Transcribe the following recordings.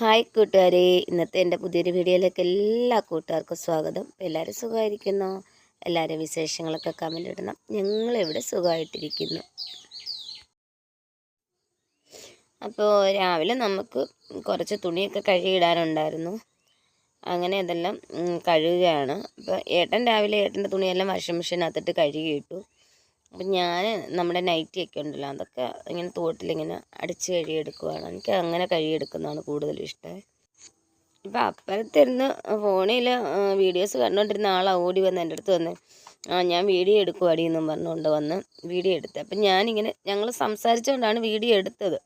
Hi കൂട്ടുകാരെ. ഇന്നത്തെ എന്റെ പുതിയൊരു വീഡിയോയിലേക്ക് എല്ലാ കൂട്ടുകാർക്കും സ്വാഗതം. എല്ലാവരും സുഖമായിരിക്കുന്നു? എല്ലാവരും വിശേഷങ്ങളൊക്കെ കമന്റ് ഇടണം. ഞങ്ങളിവിടെ സുഖമായിട്ടിരിക്കുന്നു. അപ്പോൾ രാവിലെ നമുക്ക് കുറച്ച് തുണിയൊക്കെ കഴുകിയിടാനുണ്ടായിരുന്നു. അങ്ങനെ അതെല്ലാം കഴുകുകയാണ്. അപ്പോൾ ഏട്ടൻ രാവിലെ ഏട്ടന്റെ തുണിയെല്ലാം വാഷിംഗ് മെഷീനകത്തിട്ട് കഴുകിയിട്ടു. അപ്പം ഞാൻ നമ്മുടെ നൈറ്റിയൊക്കെ ഉണ്ടല്ലോ അതൊക്കെ ഇങ്ങനെ തോട്ടിലിങ്ങനെ അടിച്ച് കഴുകിയെടുക്കുവാണ്. എനിക്ക് അങ്ങനെ കഴുകിയെടുക്കുന്നതാണ് കൂടുതലും ഇഷ്ടം. ഇപ്പം അപ്പുറത്തിരുന്ന് ഫോണിൽ വീഡിയോസ് കണ്ടുകൊണ്ടിരുന്ന ആളാ ഓടി വന്ന് എന്റെ അടുത്ത് വന്ന് ആ ഞാൻ വീഡിയോ എടുക്കുവാടി എന്നും പറഞ്ഞുകൊണ്ട് വന്ന് വീഡിയോ എടുത്ത്. അപ്പം ഞാനിങ്ങനെ ഞങ്ങൾ സംസാരിച്ചുകൊണ്ടാണ് വീഡിയോ എടുത്തത്.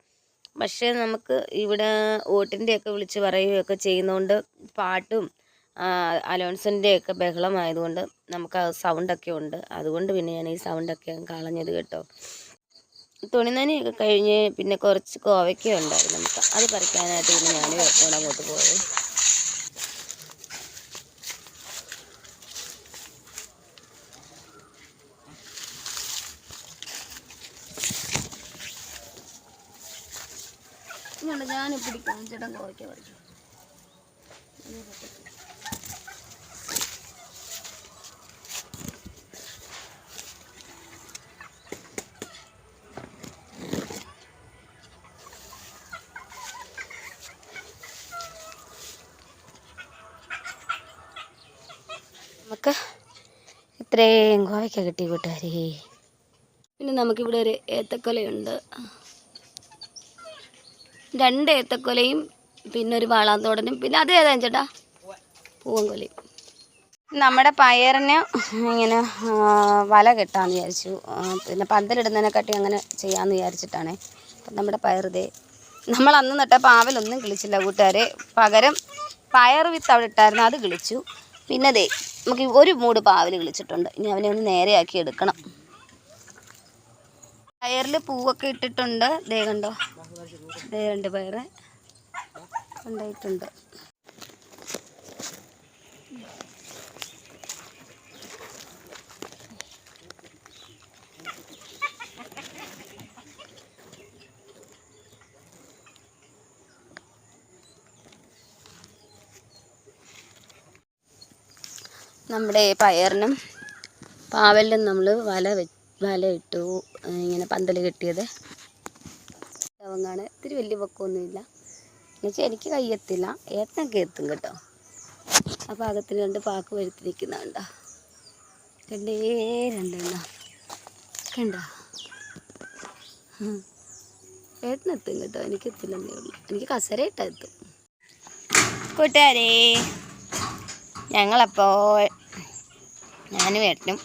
പക്ഷേ നമുക്ക് ഇവിടെ ഓട്ടിന്റെയൊക്കെ വിളിച്ച് പറയുകയൊക്കെ ചെയ്യുന്നതുകൊണ്ട് പാട്ടും അലോൺസിന്റെ ഒക്കെ ബഹളമായതുകൊണ്ട് നമുക്ക് ആ സൗണ്ടൊക്കെ ഉണ്ട്. അതുകൊണ്ട് പിന്നെ ഞാൻ ഈ സൗണ്ടൊക്കെ കളഞ്ഞത് കേട്ടോ. തുണിനനയൊക്കെ കഴിഞ്ഞ് പിന്നെ കുറച്ച് കോവയ്ക്ക ഉണ്ടായിരുന്നു. നമുക്ക് അത് പറിക്കാനായിട്ട് പിന്നെ ഞാൻ കൂടെ അങ്ങോട്ട് പോയത് ഞാൻ പിടിക്കാം ചേട്ടൻ കോവയ്ക്ക പറിക്കും. നമുക്ക് ഇത്രയും കോവയ്ക്ക കിട്ടി കൂട്ടുകാരി. പിന്നെ നമുക്കിവിടെ ഒരു ഏത്തക്കൊലയുണ്ട്. രണ്ട് ഏത്തക്കൊലയും പിന്നെ ഒരു വാളാന്തോടനും പിന്നെ അത് ഏതാ ചേട്ടാ? പൂവൻകൊലയും. നമ്മുടെ പയറിന് ഇങ്ങനെ വല കെട്ടാന്ന് വിചാരിച്ചു. പിന്നെ പന്തലിടുന്നതിനെക്കാട്ടി അങ്ങനെ ചെയ്യാമെന്ന് വിചാരിച്ചിട്ടാണ്. അപ്പം നമ്മുടെ പയർ ഇതേ നമ്മൾ അന്ന് നട്ട പാവലൊന്നും കിളിച്ചില്ല കൂട്ടുകാരെ. പകരം പയർ വിത്ത് അവിടെ ഇട്ടായിരുന്നു അത് കിളിച്ചു. പിന്നെ ദേ നമുക്ക് ഒരു മൂട് പാവൽ വിളിച്ചിട്ടുണ്ട്. ഇനി അവനെ ഒന്ന് നേരെയാക്കി എടുക്കണം. പയറിൽ പൂവൊക്കെ ഇട്ടിട്ടുണ്ട്. ദേ കണ്ടോ? ദേ രണ്ട് പയറ്. ഉണ്ടായിട്ടുണ്ട് നമ്മുടെ പയറിനും പാവലിനും നമ്മൾ വല വല ഇട്ടു. ഇങ്ങനെ പന്തൽ കെട്ടിയത്. അവങ്ങാണ് ഇത്തിരി വലിയ പൊക്കമൊന്നുമില്ല. എന്നുവെച്ചാൽ എനിക്ക് കയ്യെത്തില്ല. ഏട്ടനൊക്കെ എത്തും കേട്ടോ. ആ പാകത്തിന് രണ്ട് പാക്ക് വരുത്തിരിക്കുന്നുണ്ടോ രണ്ടേ രണ്ടെണ്ണ. കണ്ടോ? ഏട്ടനെത്തും കേട്ടോ. എനിക്കെത്തില്ലെന്നേ ഉള്ളൂ. എനിക്ക് കസരയിട്ടാ എത്തും. കൂട്ടുകാരേ ഞങ്ങളപ്പോൾ ഞാനും ഏട്ടനും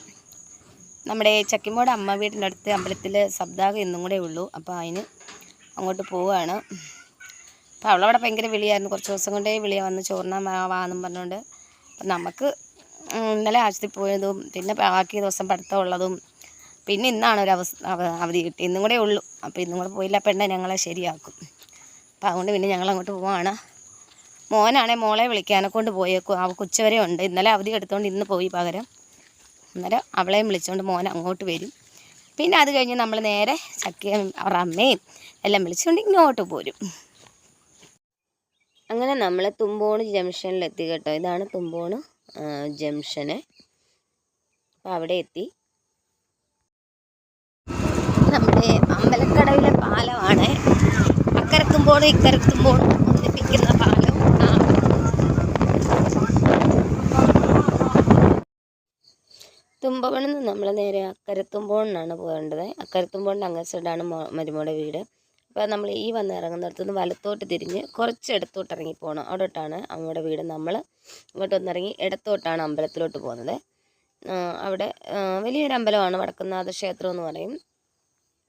നമ്മുടെ ചക്കിമോട് അമ്മ വീടിന്റെ അടുത്ത് അമ്പലത്തിൽ സബ്ദാഹം ഇന്നും കൂടെ ഉള്ളൂ. അപ്പോൾ അതിന് അങ്ങോട്ട് പോവുകയാണ് അപ്പോൾ അവളവിടെ ഭയങ്കര വിളിയായിരുന്നു. കുറച്ച് ദിവസം കൊണ്ടേ വിളിയാ വന്ന് ചോറിനാൻ വാന്നും പറഞ്ഞുകൊണ്ട് അപ്പം നമുക്ക് ഇന്നലെ ആശുപത്രി പോയതും പിന്നെ ബാക്കി ദിവസം പഠിത്തം ഉള്ളതും പിന്നെ ഇന്നാണ് ഒരു അവസ്ഥ അവധി കിട്ടി. ഇന്നും കൂടെ ഉള്ളൂ. അപ്പോൾ ഇന്നും കൂടെ പോയില്ല. പെണ്ണെ ഞങ്ങളെ ശരിയാക്കും. അപ്പോൾ അതുകൊണ്ട് പിന്നെ ഞങ്ങൾ അങ്ങോട്ട് മോനാണെ മോളെ വിളിക്കാനെ കൊണ്ട് പോയേക്കും അവൾക്ക് ഉച്ചവരെ ഉണ്ട്. ഇന്നലെ അവധി എടുത്തുകൊണ്ട് ഇന്ന് പോയി പകരം. അന്നേരം അവളെയും വിളിച്ചുകൊണ്ട് മോൻ അങ്ങോട്ട് വരും. പിന്നെ അത് കഴിഞ്ഞ് നമ്മൾ നേരെ ചക്കയും അവരുടെ അമ്മയും എല്ലാം വിളിച്ചുകൊണ്ട് ഇങ്ങോട്ട് പോരും. അങ്ങനെ നമ്മൾ തുമ്പോണ് ജംഗ്ഷനിലെത്തി കേട്ടോ. ഇതാണ് തുമ്പോണ് ജംഗ്ഷന്. അപ്പോൾ അവിടെ എത്തി. നമ്മുടെ അമ്പലക്കടവിലെ പാലമാണ് അക്കരത്തുമ്പോഴും ഇക്കരത്തുമ്പോഴും തുമ്പവണിൽ നിന്ന് നമ്മൾ നേരെ അക്കരത്തുമ്പോണിനാണ് പോകേണ്ടത്. അക്കരത്തുമ്പോണിന്റെ അങ്ങേ സൈഡാണ് മരുമോടെ വീട്. അപ്പോൾ നമ്മൾ ഈ വന്ന് ഇറങ്ങുന്നിടത്ത് നിന്ന് വലത്തോട്ട് തിരിഞ്ഞ് കുറച്ച് ഇടത്തോട്ട് ഇറങ്ങി പോകണം അവിടോട്ടാണ് അമ്മയുടെ വീട്. നമ്മൾ ഇങ്ങോട്ട് വന്നിറങ്ങി ഇടത്തോട്ടാണ് അമ്പലത്തിലോട്ട് പോകുന്നത്. അവിടെ വലിയൊരു അമ്പലമാണ്. വടക്കുന്നാഥ ക്ഷേത്രം എന്ന് പറയും.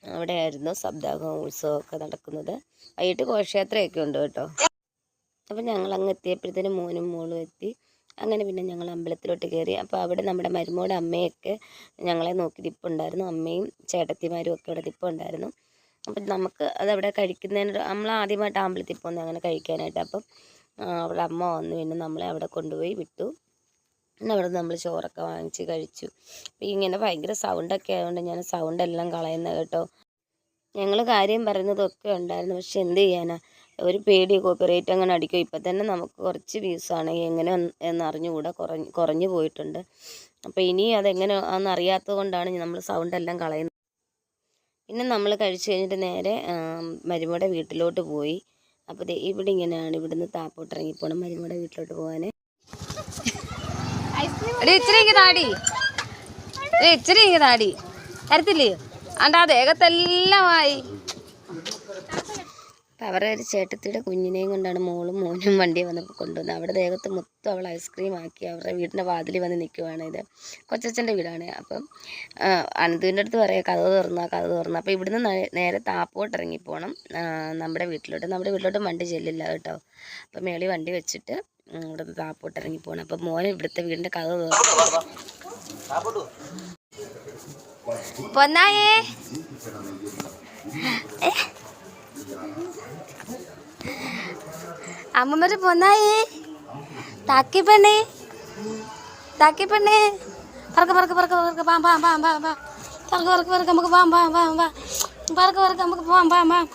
അവിടെയായിരുന്നു സപ്താഹവും ഉത്സവമൊക്കെ നടക്കുന്നത്. വൈകിട്ട് ഘോഷയാത്രയൊക്കെ ഉണ്ട് കേട്ടോ. അപ്പം ഞങ്ങൾ അങ്ങ് എത്തിയപ്പോഴത്തേനും മോനും മോളും എത്തി. അങ്ങനെ പിന്നെ ഞങ്ങൾ അമ്പലത്തിലോട്ട് കയറി. അപ്പോൾ അവിടെ നമ്മുടെ മരുമോടെ അമ്മയൊക്കെ ഞങ്ങളെ നോക്കി നിൽപ്പുണ്ടായിരുന്നു അമ്മയും ചേട്ടത്തിമാരും ഒക്കെ അവിടെ നിൽപ്പുണ്ടായിരുന്നു അപ്പം നമുക്ക് അതവിടെ കഴിക്കുന്നതിന് നമ്മൾ ആദ്യമായിട്ട് അമ്പലത്തിൽ പോകുന്നത് അങ്ങനെ കഴിക്കാനായിട്ട്. അപ്പം അവിടെ അമ്മ വന്നു. പിന്നെ നമ്മളെ അവിടെ കൊണ്ടുപോയി വിട്ടു. പിന്നെ അവിടെ നമ്മൾ ചോറൊക്കെ വാങ്ങിച്ച് കഴിച്ചു. ഇങ്ങനെ ഭയങ്കര സൗണ്ടൊക്കെ ആയതുകൊണ്ട് ഞാൻ സൗണ്ട് എല്ലാം കളയുന്നത് കേട്ടോ. ഞങ്ങൾ കാര്യം പറയുന്നതൊക്കെ ഉണ്ടായിരുന്നു. പക്ഷെ എന്ത് ചെയ്യാനാ? ഒരു പേടി കോപ്പിറൈറ്റ് അങ്ങനെ അടിക്കും. ഇപ്പം തന്നെ നമുക്ക് കുറച്ച് വ്യൂസാണ് എങ്ങനെ എന്ന് എന്ന് കുറഞ്ഞ് കുറഞ്ഞു പോയിട്ടുണ്ട്. അപ്പോൾ ഇനി അതെങ്ങനെ ആണെന്ന് അറിയാത്തത് കൊണ്ടാണ് നമ്മൾ സൗണ്ട് എല്ലാം കളയുന്നത്. പിന്നെ നമ്മൾ കഴിച്ചു കഴിഞ്ഞിട്ട് നേരെ മരുമയുടെ വീട്ടിലോട്ട് പോയി. അപ്പോൾ ഇവിടെ ഇങ്ങനെയാണ്. ഇവിടുന്ന് താപ്പോട്ട് ഇറങ്ങിപ്പോണം മരുമയുടെ വീട്ടിലോട്ട് പോകാൻ ഇച്ചിരി താടി. ഇച്ചിരി താടി. തരത്തില്ലേ? അണ്ടാ ദേഹത്തെല്ലാമായി അപ്പം അവരുടെ ഒരു ചേട്ടത്തിയുടെ കുഞ്ഞിനെയും കൊണ്ടാണ് മോളും മോനും വണ്ടി വന്നപ്പോൾ കൊണ്ടുവന്നത്. അവിടെ ദേഹത്ത് മൊത്തം അവൾ ഐസ്ക്രീം ആക്കി അവരുടെ വീടിന്റെ വാതിൽ വന്ന് നിൽക്കുവാണ് ഇത്. കൊച്ചച്ഛന്റെ വീടാണ്. അപ്പം അനന്തുവിന്റെ അടുത്ത് പറയാം കഥ തുറന്നു കഥ തുറന്നു. അപ്പോൾ ഇവിടുന്ന് നേരെ താപ്പോട്ട് ഇറങ്ങിപ്പോണം ആ, നമ്മുടെ വീട്ടിലോട്ട്. നമ്മുടെ വീട്ടിലോട്ട് വണ്ടി ചെല്ലില്ല കേട്ടോ. അപ്പം മേളി വണ്ടി വെച്ചിട്ട് ഇവിടുന്ന് താപ്പോട്ട് ഇറങ്ങിപ്പോണം അപ്പം മോൻ ഇവിടുത്തെ വീടിന്റെ കഥ തുറന്നു പൊന്നായേ. അമ്മമ്മര് പൊന്നായേ. താക്കി പെണ്ണേ. താക്കി പെണ്ണേ. പറക്ക് പറക്ക് പറക്ക് പറക്ക്. പാം പാം പാം പാം പാം. പറക്ക് പറക്ക് പറക്ക്. നമുക്ക് പാം പാം പാം പാം. പറക്ക് പറക്ക്. നമുക്ക് പാം പാം പാം.